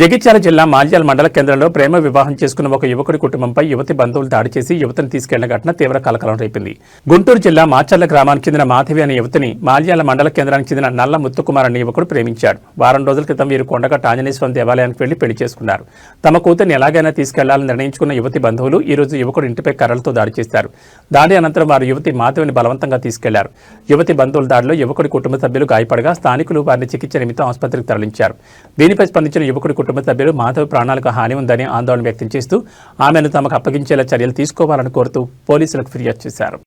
జగిత్యాల జిల్లా మాల్యాల మండల కేంద్రంలో ప్రేమ వివాహం చేసుకున్న ఒక యువకుడి కుటుంబంపై యువతి బంధువులు దాడి చేసి యువతిని తీసుకెళ్ళిన ఘటన తీవ్ర కలకలం రేపింది. గుంటూరు జిల్లా మాచర్ల గ్రామానికి చెందిన మాధవి అనే యువతిని మాల్యాల మండల కేంద్రానికి చెందిన నల్ల ముత్తుకుమార్ అనే యువకుడు ప్రేమించాడు. వారం రోజుల క్రితం వీరు కొండగట్ట ఆంజనేయస్వామి దేవాలయానికి వెళ్ళి పెళ్ళి చేసుకున్నారు. తమ కూతుర్ని ఎలాగైనా తీసుకెళ్ళాలని నిర్ణయించుకున్న యువతి బంధువులు ఈ రోజు యువకుడు ఇంటిపై కర్రలతో దాడి చేశారు. దాడి అనంతరం వారు యువతి మాధవిని బలవంతంగా తీసుకెళ్ళారు. యువతి బంధువుల దాడిలో యువకుడి కుటుంబ సభ్యులు గాయపడగా స్థానికులు వారిని చికిత్స నిమిత్తం ఆసుపత్రికి తరలించారు. దీనిపై స్పందించిన యువకుడి కుటుంబ సభ్యులు మాధవ్ ప్రాణాలకు హాని ఉందని ఆందోళన వ్యక్తం చేస్తూ ఆమెను తమకు అప్పగించేలా చర్యలు తీసుకోవాలని కోరుతూ పోలీసులకు ఫిర్యాదు చేశారు.